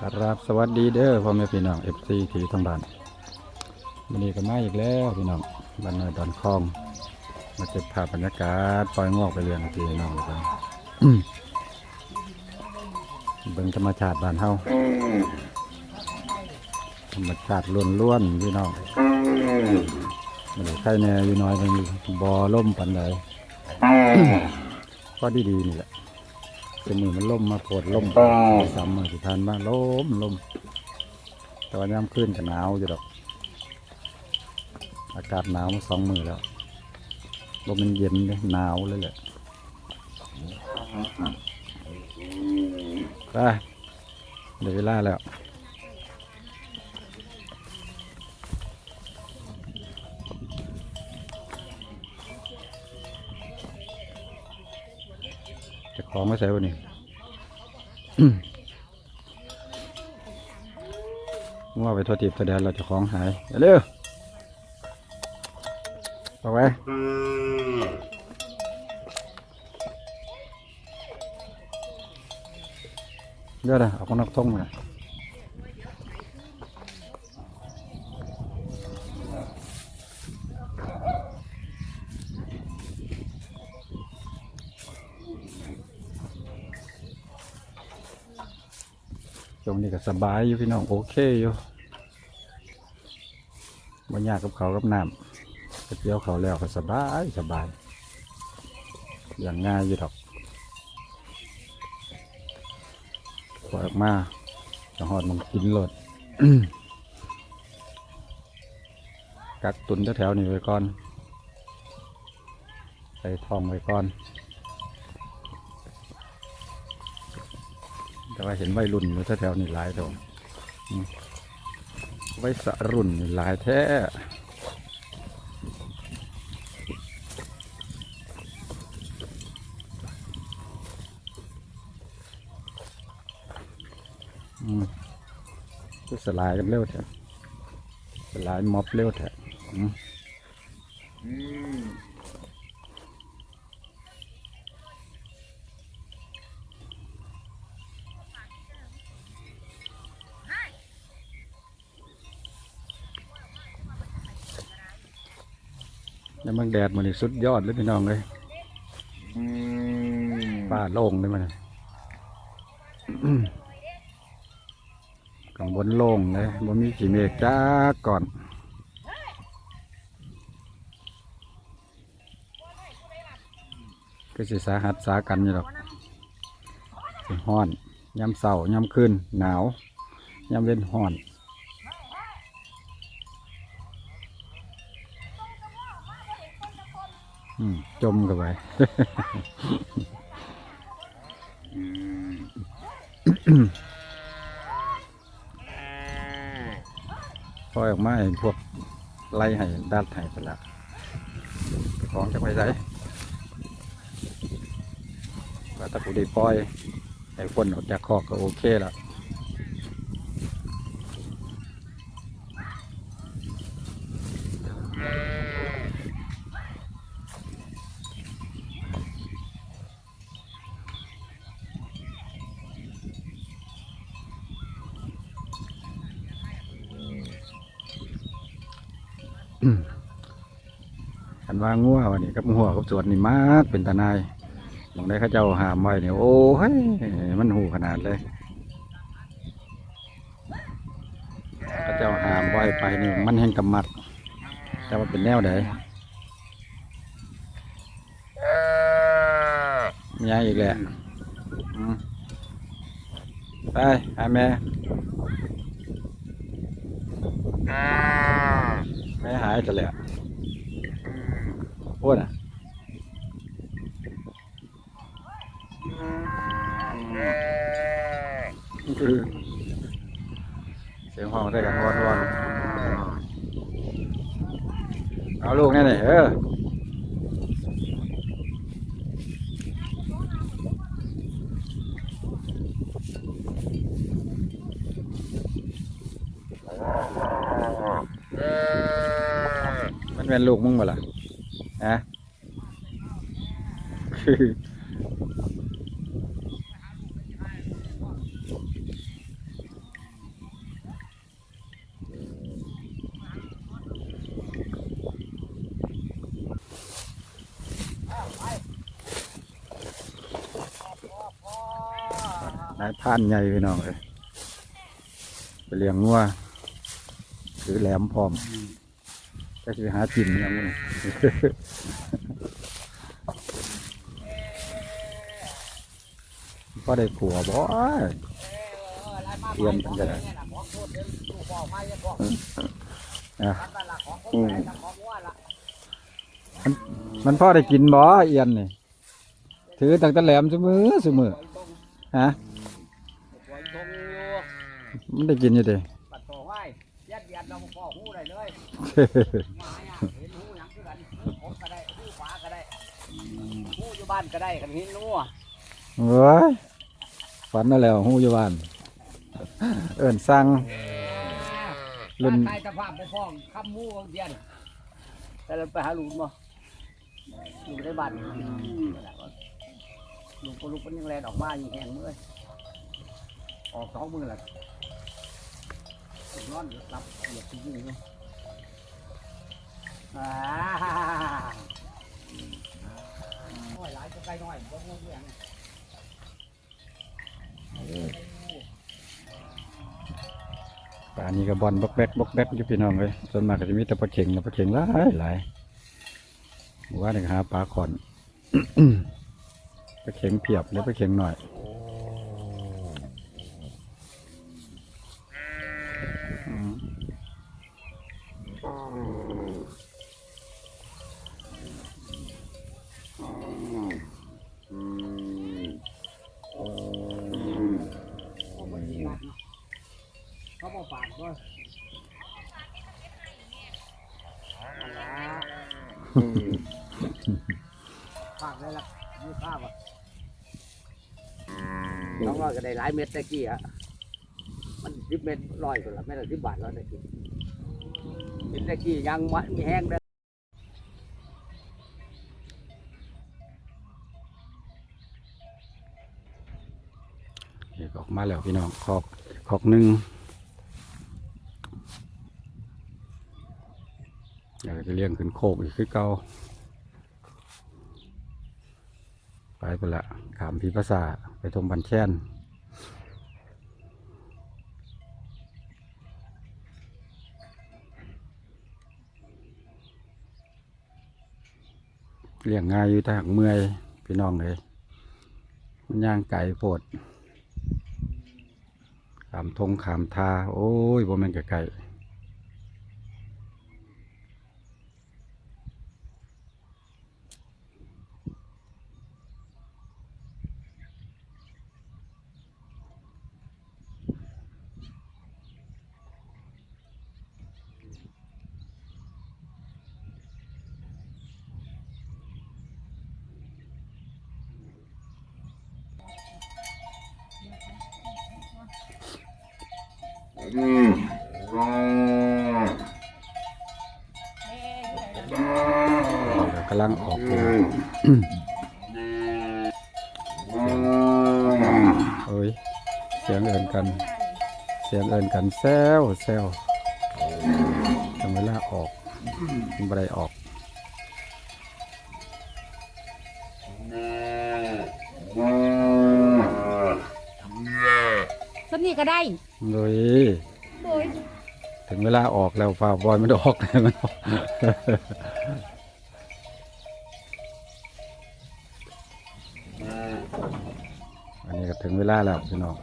ครับสวัสดีเด้อพ่อแม่พี่น้องเอฟซีที่ทั้งบ้านวันนี้ก็มาอีกแล้วพี่น้องบ้านน้อยดอนคลองมาเก็บภาพบรรยากาศปล่อยงอกไปเรียพี่น้องเลยกันเบิ่งธรรมชาติบ้านเฮาธรรมชาติล้วนๆพี่น้องไม่ได้ใครแน่อยู่น้อยเป็นบ่อล่มปันใดก็ดีๆนี่แหละ เป็นมือมันล่มมาโผดล่มสามมือที่ทานมาล่มล่มแต่ว่าย่ำขึ้นกับหนาวอยู่ดอก อากาศหนาวมาสองมือแล้วลมมันเย็นเลยหนาวเลยแหละไปเดี๋ยวเวลาแล้ว จะคล้องไม่ใส่วันนี้ว่าไปโทษทีบแสดงเราจะคล้องหายเร็วเอาไว้เดี๋ยวนะเอาคนนักท่องมาตรงนี้ก็ สบายอยู่พี่น้องโอเคอยู่บ่ยากกับเขากับน้ำไปเกี่ยวเขาแล้วก็สบายสบาย อย่างง่ายอยู่ดอกปล่อยออกมาจะหอดมันกินโลดกักตุนแถวๆนี้ไว้ก่อนใส่ทองไว้ก่อน แต่ว่าเห็นวัยรุ่นอยู่แถวๆนี้หลายตัวอืมวัยสรุ่นหลายแท้อืมก็สลายกันเร็วแท้สลายม็อบเร็วแท้อืม แล้วมันแดดมันนี่สุดยอดเลยพี่น้องเลยป้าโล่งเลยมันน่ะอืมข้างบนโล่งเลยบนมีกี่เมฆจ้าก่อนก็สิสาหัสสากันอยู่หรอกสิฮ้อนยามเสาร์ยามคืนหนาวยามเว้นฮ้อน จมกันไปปล่อยออกมาให้พวกไล่ให้ดัดให้ไปละของจะไปใส่ว่าถ้ากูได้ปล่อยให้คนออกจากคอกก็โอเคละ คันว่างัววันนี้กับหัวกับสวนนี่มากเป็นตาหนายมองได้ข้าเจ้าหามไว้เนี่ยโอ้ยมันหูขนาดเลยข้าเจ้าหามไว้ไปนี่มันแห้งกำมัดแต่ว่าเป็นแนวไหนมีอะไรอีกแหละไปหาแม่ แม่หายจะเลยอะพูดอะเสียงห้องได้กันวอนวอนเอาลูกแน่นี่เออมัน แม่นลูกมึงบ่ล่ะนะนายท่านใหญ่พี่น้องเลยไปเลี้ยงงัวถือแหลมพร้อม จะไปหากินยังไงก็ได้ขัวบ่เรียนกันได้อะอืมมันมันพ่อได้กินบ่เอียนนี่ถือตั้งแต่แหลมเสมอเสมอฮะมันได้กินอยู่ดิปัดต่อไว้ยัดยัดเราพ่อหูได้เลย หูอยู่บ้านก็ได้กันเห็นนัวเฮ้ยฝันนั่นแหล้วหูอยู่บ้าน เอิ้นสั่ง รุ่นใครตะภาพไปฟ้องคำหูของเดียนแต่เราไปหาลุงบ่ลุงได้บ้านลุงก็ลุกมันยังแลนออกมาอยู่แห้งมือออกสองมือแหละนอนรับเหยียบจริงๆเลยอ่า น้อยหลายก็ไกลน้อยบ่งงอย่างป่านนี้ก็บอลบกแบกบกแบกอยู่พี่น้องเลยส่วนมากก็จะมีแต่ปลาเข่งนะปลาเข่งหลายหลายว่าเนี่ยหาปลาขอนปลาเข่งเพียบแล้วปลาเข่งหน่อย เขาบอกฝากด้วยฝากได้ละยี่ข้าวอะน้องว่าก็ได้หลายเม็ดตะกี้อะมันสิบเม็ดร้อยกว่าละเม็ดละสิบบาทแล้วตะกี้เม็ดตะกี้ยังมันมีแห้งได้นี่ก็ออกมาแล้วพี่น้องคอกคอกหนึ่ง เดี๋ยวจะเลี้ยงขึ้นโคกอีกคือเก่าไปไปละขามพีภาษาไปทงบันแช่นเลี้ยงง่ายอยู่แต่หักเมื่อยพี่น้องเลยมันย่างไก่โพดขามทงขามทา โอ้ยบ่แม่นกะไก่ กำลังออกมาเอ้ย เสียงเอินกัน เสียงเอินกันแซวแซวถึงเวลาออกมันบ่ได้ออก ก็ได้เลยโอ้ยถึงเวลาออกแล้วฝ่าบอยมันออกมันออกอันนี้ก็ถึงเวลาแล้วพี่น้อง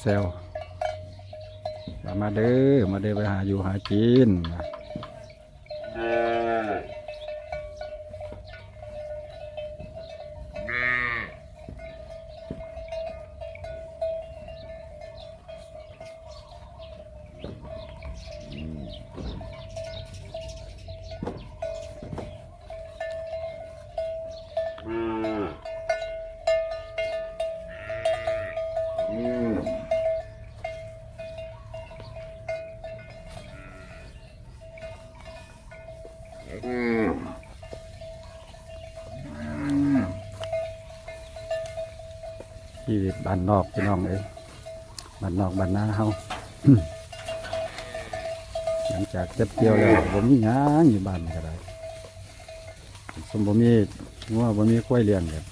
แซลมามาเด้อมาเด้อไปหาอยู่หากิน ชีวิตบ้านนอกพี่น้องเอ้ยบ้านนอกบ้านนาเฮาหลังจากเก็บเกี่ยวแล้วผมมีหยังอยู่บ้านก็ได้สมบ่มีงัวบ่มีควยเลี้ยงเลย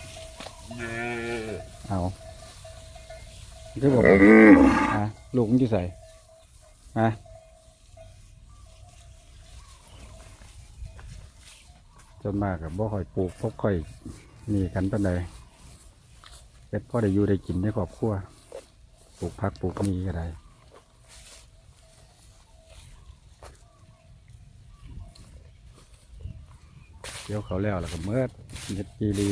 เอาคือบอกอะลูกมันอยู่ใส่อะจนมากกับบ่ค่อยปลูกพบค่อยมีกันปานใด เก็บพอได้อยู่ได้กินได้ครอบครัวปลูกผักปลูกมีก็ได้เดี๋ยวเขาแล้วแล้วก็เมื่อเน็ดกีรี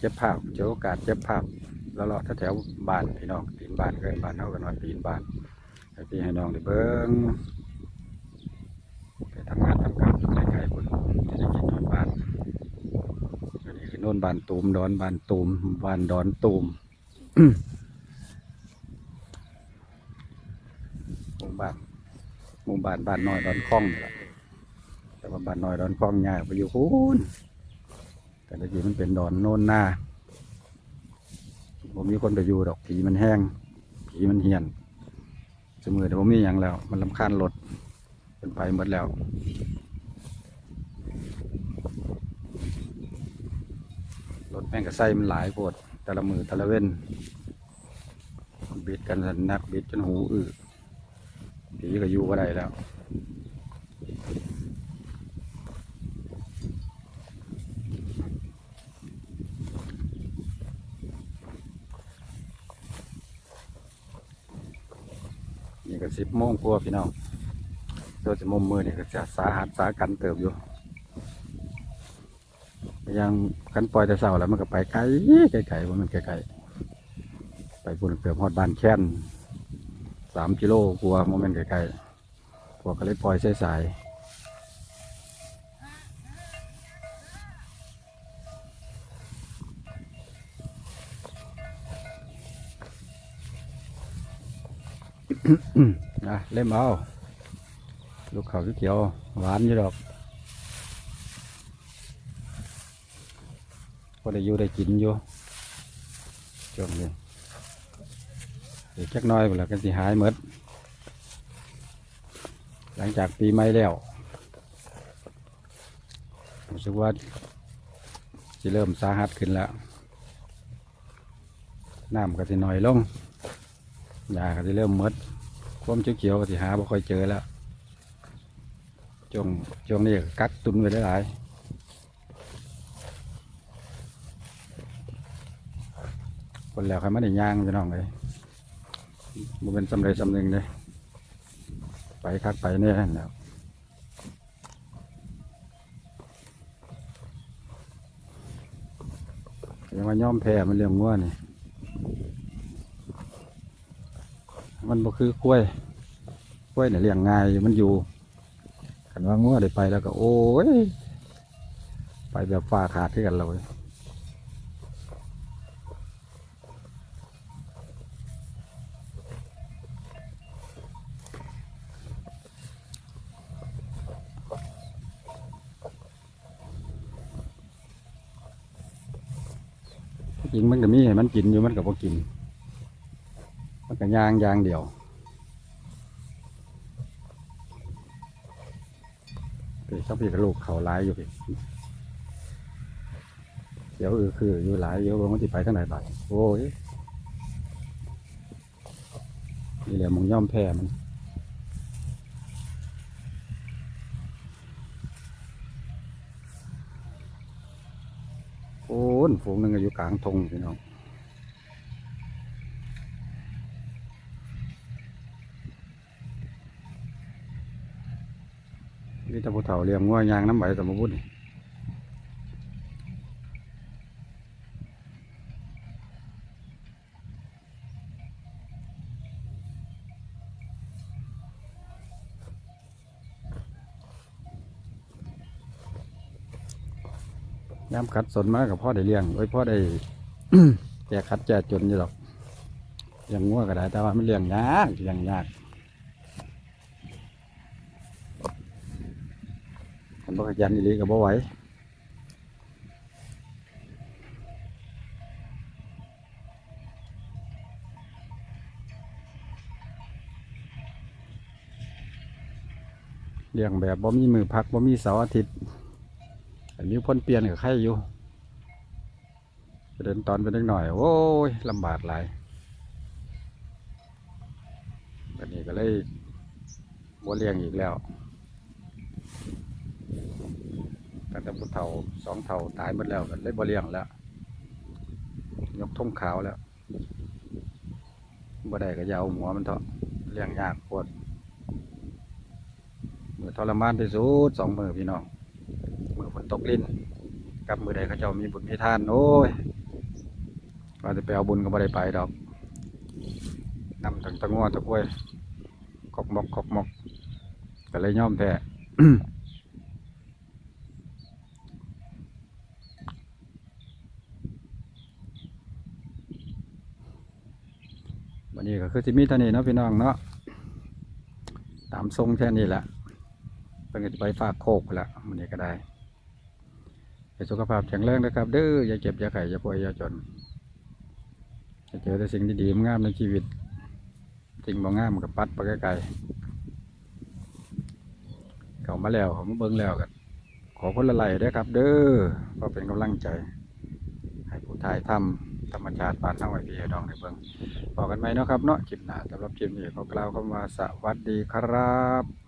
เจ็บภาพเจอโอกาสเจ็บภาพแล้วเลาะแถวบ้านพี่น้องปีนบ้านก็บ้านเท่ากันว่าปีนบ้านให้พี่ให้น้องได้เบิ้งไปทำงานทำการไกลๆคนจะได้กินนอนบ้านอันนี้คือน่นบ้านตูมดอนบ้านตูมบ้านดอนตูมหมู่บ้านหมู่บ้านบ้านน้อยดอนคล้องนี่แหละแต่ว่าบ้านน้อยดอนคล้องยากไปอยู่คูน แต่ละทีมันเป็นดอนโน่นหน้าผมมีคนไปอยู่ดอกผีมันแห้ง ผีมันเหียนสมือเดี๋ยวผมมีอย่างแล้ว มันลำคาญรถเป็นไปหมดแล้วรถแม่งกระไส้มันหลายโพดแต่ละมือแต่ละเว้นบิดกันสันนักบิดจนหูอื้อผีก็อยู่ก็ได้แล้ว สิบโมงกว่าพี่น้องตัวจะมุมมือเนี่ก็จะสาหัสสากันเติบอยู่ยังกันปล่อยแต่เสาแล้วมันก็ไปไกลไกลๆว่ามันไกลๆไปปุ่นเกือบฮอดบ้านแค้นสามกิโลกลัวโมเมนต์ไกลๆพวกก็เลยปล่อยสายๆ นะเล่มเอาลูกเขาวเขียวหวานอยู่ดอกพอได้อยู่ได้กินอยู่ช่วงนี้เดี๋ยวจักน้อยเวลากันสิหายหมดหลังจากปีใหม่แล้วรู้สึกว่าจะเริ่มสาหัสขึ้นแล้วน้ำก็สิน่อยลง ยาก็สิเริ่มมดความเขียวๆก็สิหาบ่ค่อยเจอแล้วจงจงนี้ก็กักตุนไว้หลายๆคนแล้วใครไม่ได้ย่างพี่น้องเลยมันเป็นสำเร็จสำหนึ่งเลยไปคักไปเนี่ยแล้วยังมาย่อมแพ้มันเรื่องงัวนี่ มันบ่คือกล้วยกล้วยเนี่ยเลี้ยงง่ายอยู่มันอยู่ขันว่างัวได้ไปแล้วก็ โอ้ยไปแบบฟ้าขาดที่กันเลยจริงมันก็มีให้มันกินอยู่มันก็บ่กิน ก็ยางยางเดียว พี่ชอบพี่กับลูกเขาหลายอยู่พี่เดี๋ยวเออคืออยู่หลายเดี๋ยวมันจะไปทางไหนบ้างโอ้ยนี่แหละมึงย่อมแพ้มันโอ้นฝูงหนึงอยู่กลางทงพี่น้อง นี่ตะผู้เฒ่าเลี้ยงงัวยางน้ำไหลสมบูรณ์นี่ยามคัดสนมากกับพ่อได้เลี้ยงไว้พ่อได้แจกคัดแจกจนอยู่หรอกเลี้ยงงัวก็ได้แต่ว่ามันเลี้ยงยากเลี้ยงยากคันบ่ข ยันอีลีก็บ่ไหวเลี้ยงแบบบ่มีมือพักบ่มีเสาร์อาทิตย์แต่มีพ้นเปลี่ยนกับใครอยู่เดินตอนเป็นเล็กหน่อย โอ้ยลำบากหลายวันนี้ก็เลยบ่เลี้ยงอีกแล้ว ตั้งแต่พุทเฒ่าสองเฒ่าตายหมดแล้วก็เลยบ่เลี้ยงแล้ว ยกท่งขาวแล้วบ่ได้ก็ยาวหัวมันเถอะเลี้ยงยากปวดมือทรมานที่สุดสองมือพี่น้องมือฝนตกลิ้นกับมือใดเขาเจ้ามีบุญมีทานโอ้ยว่าจะไปเอาบุญก็บ่ได้ไปดอกนำตั้งตะงัวตะกล้วยกอกมอกกอกมอกก็เลยย่อมแท้ วันนี้ก็ คือสิมีเท่านี้เนาะพี่น้องเนาะตามทรงแค่นี้แหละเพิ่งจะไปฝากโคกละวันนี้ก็ได้ให้สุขภาพแข็งแรงนะครับ เด้ออย่าเจ็บอย่าไข้อย่าป่วยอย่าจนให้เจอแต่สิ่งดีๆงามในชีวิตสิ่งบ่งามกับปัดไปไกลๆเขามาแล้วเขามาเบิ่งแล้วกันขอคนละไหลเด้ครับ เด้อเพื่อเป็นกำลังใจ ให้ผู้ถ่ายทำ ธรรมชาติบ้านเฮาไว้พี่ดองในเบิ่งบอกันไหมเนาะครับเนาะคลิปหน้าสำหรับคลิปนี้ขอกล่าวคำว่าสวัสดีครับ